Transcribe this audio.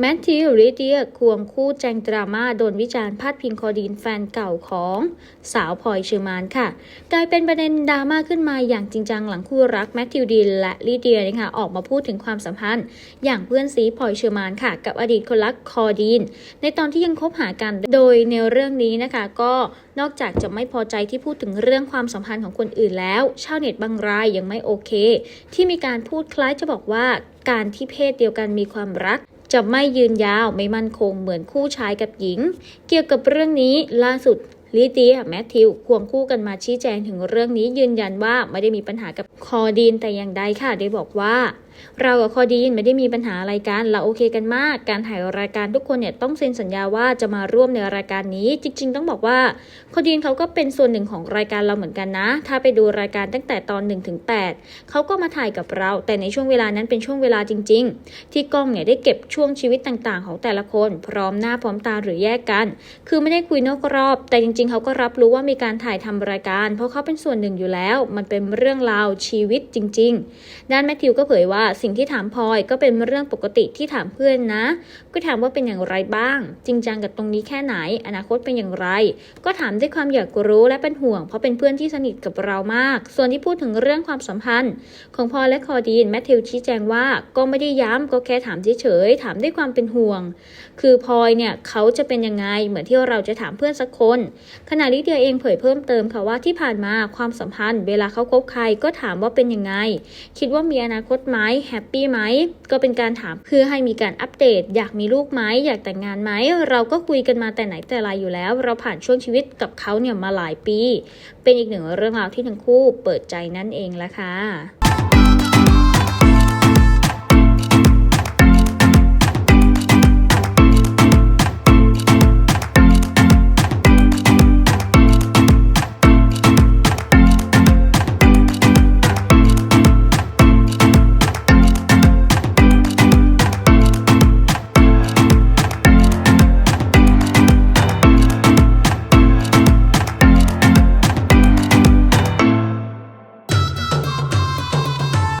แมทธิวลิเดียควงคู่แจงดราม่าโดนวิจารณ์พาดพิงคอดีนแฟนเก่าของสาวพลอยเชอร์มานค่ะกลายเป็นประเด็นดราม่าขึ้นมาอย่างจริงจังหลังคู่รักแมทธิวดีนและลิเดียนะคะออกมาพูดถึงความสัมพันธ์ อย่างเพื่อนซีพลอยเชอร์มานค่ะ กับอดีตคนรักคอดีน ในตอนที่ยังคบหากันโดยในเรื่องนี้นะคะ ก็นอกจากจะไม่พอใจที่พูดถึงเรื่องความสัมพันธ์ของคนอื่นแล้ว ชาวเน็ตบางรายยังไม่โอเค ที่มีการพูดคล้ายจะบอกว่าการที่เพศเดียวกันมีความรัก จะไม่ยืนยาวไม่มั่นคงเหมือนคู่ชายกับหญิง เกี่ยวกับเรื่องนี้ล่าสุดลิเดียแมทธิวควงคู่กันมาชี้แจงถึงเรื่องนี้ยืนยันว่าไม่ได้มีปัญหากับคอดีนแต่อย่างใดค่ะ ได้บอกว่า เรากับคอดีนไม่ได้มีปัญหาอะไรกัน เราโอเคกันมาก การถ่ายรายการทุกคนเนี่ยต้องเซ็นสัญญาว่าจะมาร่วมในรายการนี้ จริง ๆ ต้องบอกว่าคอดีนเขาก็เป็นส่วนหนึ่งของรายการเราเหมือนกันนะ ถ้าไปดูรายการตั้งแต่ตอน1ถึง8เขาก็มาถ่ายกับเรา แต่ในช่วงเวลานั้นเป็นช่วงเวลาจริง ๆ ที่กล้องเนี่ยได้เก็บช่วงชีวิตต่างๆ ของแต่ละคน พร้อมหน้าพร้อมตาหรือแยกกัน คือไม่ได้คุยนอกรอบ แต่จริง ๆ เขาก็รับรู้ว่ามีการถ่ายทำรายการ เพราะเขาเป็นส่วนหนึ่งอยู่แล้ว มันเป็นเรื่องราวชีวิตจริง ๆ ด้านแมทธิวก็เผยว่าสิ่งที่ถามพลอยก็เป็นเรื่องปกติที่ถามเพื่อนนะ ก็ถามว่าเป็นอย่างไรบ้าง จริงจังกับตรงนี้แค่ไหน อนาคตเป็นอย่างไร ก็ถามด้วยความอยากรู้และเป็นห่วง เพราะเป็นเพื่อนที่สนิทกับเรามาก ส่วนที่พูดถึงเรื่องความสัมพันธ์ ของพลอยและคอดีนแมทธิวชี้แจงว่าก็ไม่ได้ย้ำก็แค่ถามเฉยๆถามด้วยความเป็นห่วง คือพลอยเนี่ยเขาจะเป็นยังไงเหมือนที่เราจะถามเพื่อนสักคน ขณะลิเดียเองเผยเพิ่มเติมค่ะว่าที่ผ่านมาความสัมพันธ์ เวลาเขาคบใครก็ถามว่าเป็นยังไง คิดว่ามีอนาคตไหมแฮปปี้ไหมก็เป็นการถามเพื่อให้มีการอัปเดต อยากมีลูกไหมอยากแต่งงานไหมเราก็คุยกันมาแต่ไหนแต่ไรอยู่แล้ว เราผ่านช่วงชีวิตกับเขาเนี่ยมาหลายปี เป็นอีกหนึ่งเรื่องราวที่ทั้งคู่เปิดใจนั่นเองละค่ะ